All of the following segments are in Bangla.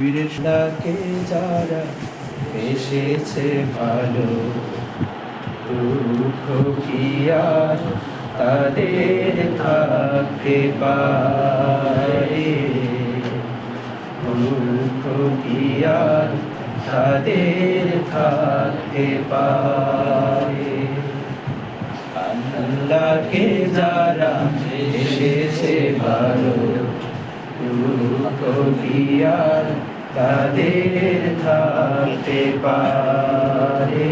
ডাকে যারা এসেছে ভালো, দুঃখ কি আর তাদের থাকতে পারে? দুঃখ কি আর তাদের থাকতে পারে? আল্লাহকে যারা এসেছে ভালো আর তাদের থাকতে পারে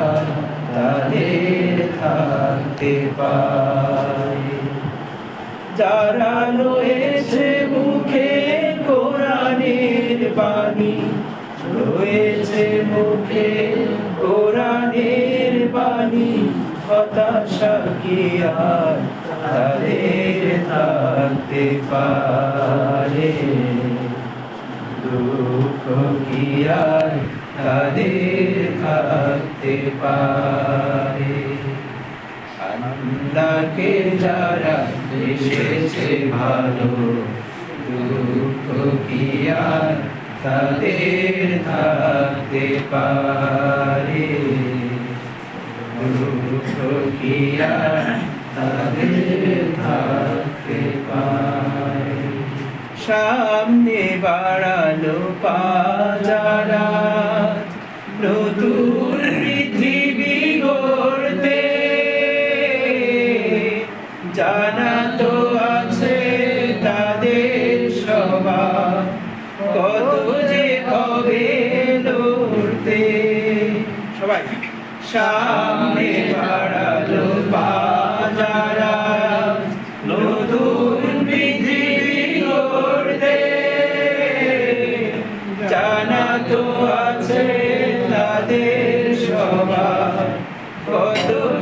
আর তাদের থাকতে পারে রয়েছে মুখে কোরআনের বাণী, রয়েছে মুখে কোরআনের বাণী, হতাশা কি তাদের থাকতে পারে। দুঃখ কি আর তাদের থাকতে পারে? আল্লাহকে যারা এসেছে ভালো, দুঃখ কি আর তাদের থাকতে পারে? দুঃখ কি আর তাদের থাকতে পারে সামনে বাড়ালো পাজারা নতুন পৃথিবী গড়তে। জানা তো আছে তাদের সবার কত যে হবে লড়তে। সবাই, সামনে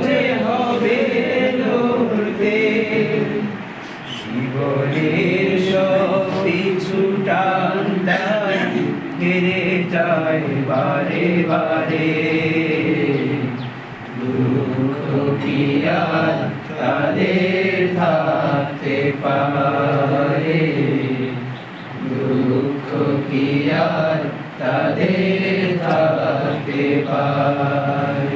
যে হবে লড়তে জীবনের সব কিছু টান হেরে যায় বারে বারে। দুঃখ কি আর তাদের থাকতে পারে? দুঃখ কি তাদের থাকতে পারে?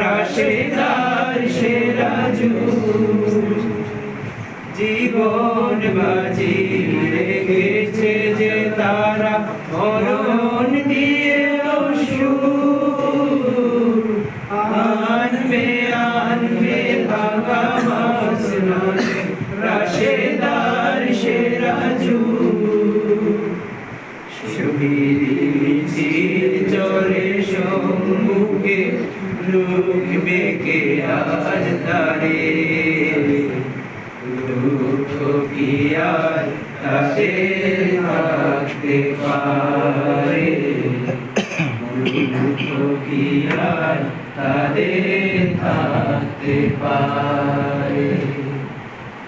রাশেদার সেরাজু। জীবন বাজি রেখেছে যে তারা মরণ দিয়ে আনবে আনবে ভাঙা মাস রাতে রাশেদার সেরাজু। শহীদ চরে সম্মুখে বেকে আজ তারে। দুঃখ কি আর তাতে থাকতে পারে? দুঃখ কি আর তাদের থাকতে পারে?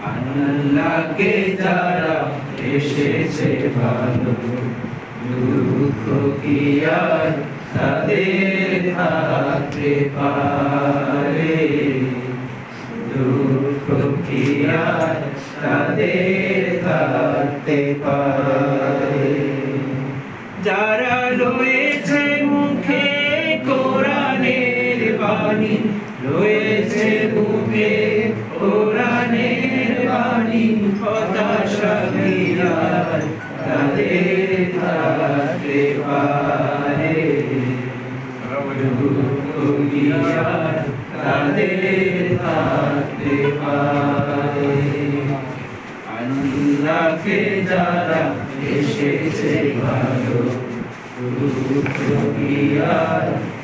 আল্লাহকে যারা এসেছে ভালো দুঃখ কি আর তাদের থাকতে পারে কি তাদের থাকতে পারে। যারা রয়েছে মুখে কোরআনের বাণী, রয়েছে মুখে কোরআনের বাণী, হতাশা দিয়ার তাদের থাকতে পারে। থাকতে পারে আল্লাহকে যারা এসেছে ভালো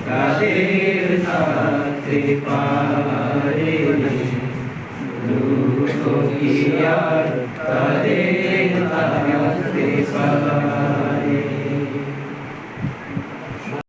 তাদের থাকতে পারে তাদের থাকতে পারে